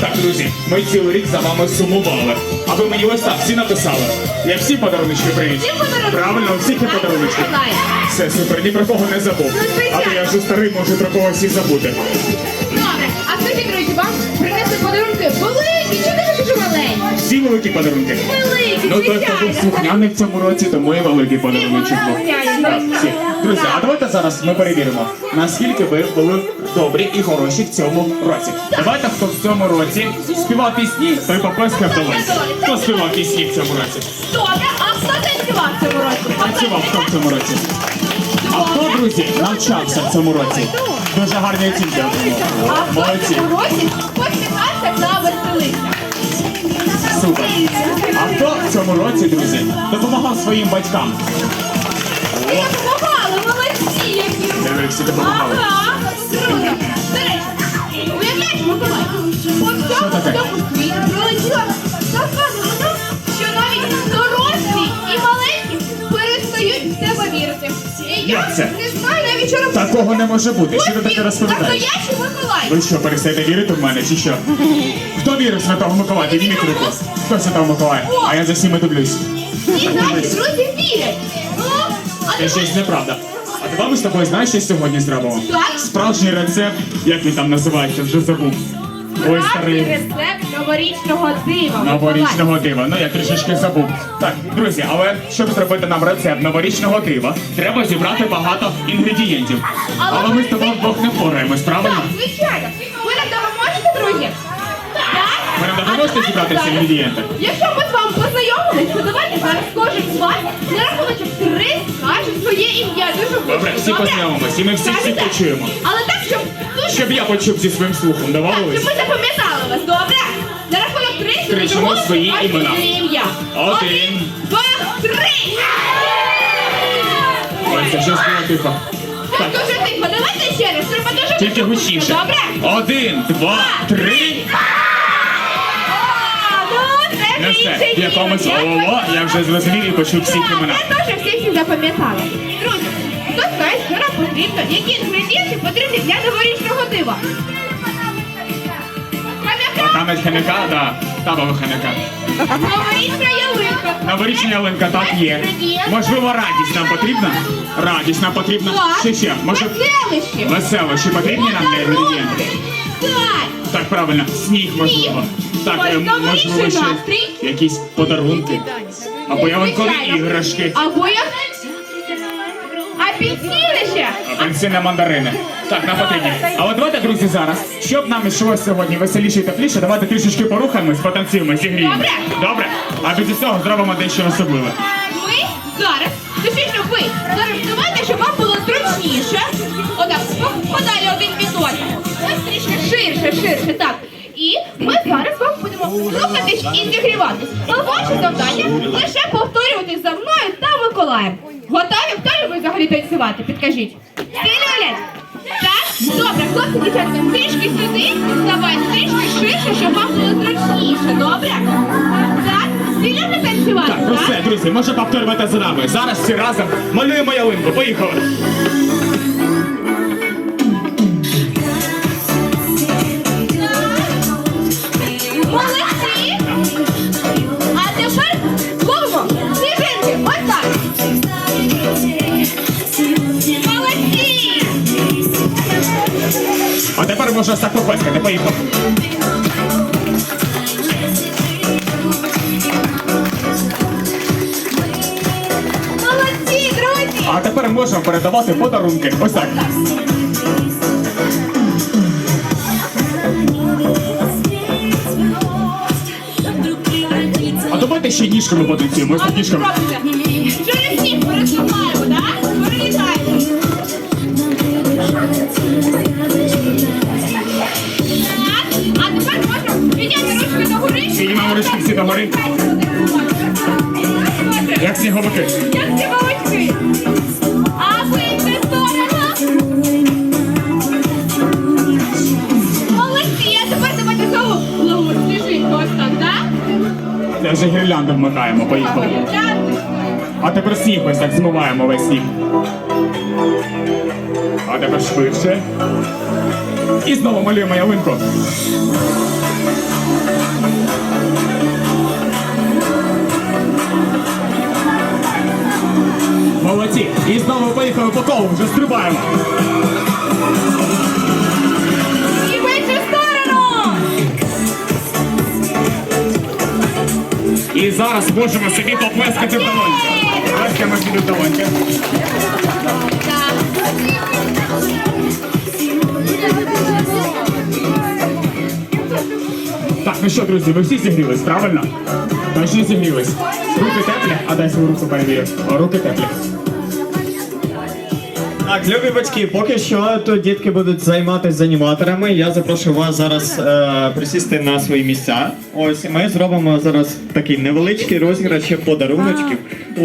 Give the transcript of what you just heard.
так, друзі, ми цілий рік за вами сумували. А ви мені ось так всі написали. Я всі подарунки привіз. Всі подарунки? Правильно, всіх є подарунки. Все супер, ні про кого не забув. Ну. А то я вже старий, можу про когось і забути. Добре, а скажіть, друзі, вам принесли подарунки великі Всі великі подарунки. Великі, Ну, той, хто був слухняний в цьому році, тому і ну, всі. Друзі, а давайте зараз ми перевіримо, наскільки ви були добрі і хороші в цьому році. Давайте, хто в цьому році співав пісні, той поплескав долонь. Хто співав пісні в цьому році? Добре, а хто танцював в цьому році? Танцював хто в цьому році? А хто, друзі, навчався в цьому році? Дуже гарні оцінки А хто в Молодці. Супер. А хто в цьому році, друзі, допомагав своїм батькам? Ви допомагали, молодці які! Ви всі допомагали? Ага, круто. До речі, уявляєш, Миколай, по всьому таке? цьому світі прилетіла така новина, що навіть дорослі і маленькі перестають в тебе вірити. І я Як це? не Такого не може бути. Що ти таке розповідаєш? Настоящий Миколай. Ви що, перестаєте вірити в мене чи що? Хто вірить в Святого Миколая? Підніміть руку. Хто Святого Миколая? А я за всіми дивлюсь. Всі наші друзі вірять. Ну, а Це щось неправда. А давай ми з тобою знаєш, що сьогодні зробимо? Так. Справжній рецепт, як він там називається, вже забув. Ой, справжній старий. рецепт новорічного дива. Новорічного дива. Ну я трішечки забув. Так, друзі, але щоб зробити нам рецепт новорічного дива, треба зібрати багато інгредієнтів. Але Але ми з тобою вдвох не впораємось, правильно? Так, звичайно. Ви нам допоможете, друзі? Так? Ви нам допоможете зібрати всі інгредієнти? Якщо ми з вами познайомились, то давайте зараз кожен з вас на рахуночок три скаже своє ім'я. Дуже гучно, Добре, всі познайомимось, і ми всіх Скажете? почуємо. Але так, щоб дуже Щоб я почув зі своїм слухом, так, домовились? щоб ми запам'ятали Кричимо свої імена. ім'я. Один. два, три! Ой, це щось було тихо. Так, дуже тихо. Давайте ще раз. Треба дуже Тільки гучніше. Добре? Один, два, три. А, ну, це вже все. інший рівень. ООО я вже зрозумів і почув Так, імена. Я теж всіх їх запам'ятала. Друзі, хто скаже, що нам потрібно, які інгредієнти потрібні для новорічного дива? Хам'яка, Там хомяка, да. Табова хомяка. новорічна ялинка. Новорічна ялинка так є. Можливо, радість нам потрібна? Радість нам потрібна. Так. Ще ще. Може, Веселище. веселощі потрібні нам для інгредієнтів? Так. Так, правильно, сніг можливо. Так, Ось е, новорічний можливо, ще настрій. якісь подарунки. Або ялинкові Звичайно. іграшки. Або я... як? Апельсини Апельсини, мандарини. Так, нам потрібні. Але давайте, друзі, зараз, щоб нам йшло сьогодні веселіше і тепліше, давайте трішечки порухаємось, потанцюємо, зігріємо. Добре. Добре? А без цього зробимо дещо особливе. Ми зараз, точніше ви, зараз давайте, щоб вам було зручніше. Отак, подалі один від одного. Ось трішки ширше, ширше, так. І ми зараз будемо рухатись і зігріватись. А ваше завдання лише повторювати за мною та Миколаєм. Готові? Хто любить взагалі танцювати? Підкажіть. Всі люблять? Так? Добре, хлопці, дівчатка, трішки сюди, давай, трішки ширше, щоб вам було зручніше, добре? Так? Всі люблять танцювати, Так, ну все, друзі, може повторювати за нами. Зараз всі разом малюємо ялинку. Поїхали. А тепер можна ось так поплескати. Молодці, друзі! А тепер можна передавати подарунки. Ось так. А давайте ще ніжками потанцюємо. Ось так ніжками. Як сніговики. Як сніговички. А в іншу сторону. Молодці, тепер давайте знову ловимо сніжинку. Ось так, так? Це вже гірлянду вмикаємо. Поїхали. А тепер сніг ось так змиваємо весь сніг. А тепер швидше. І знову малюємо ялинку. І знову поїхали по колу, вже стрибаємо. І в іншу сторону. І зараз можемо собі поплескати в долоньки. Плескаємо собі в долоньки. Так. Ну що, друзі, ви всі зігрілись, правильно? Точно зігрілись. Руки теплі, а дай свою руку перевірю. Руки теплі. Так, любі батьки, поки що тут дітки будуть займатися з аніматорами. Я запрошую вас зараз е, присісти на свої місця. Ось ми зробимо зараз такий невеличкий розіграш ще подаруночків.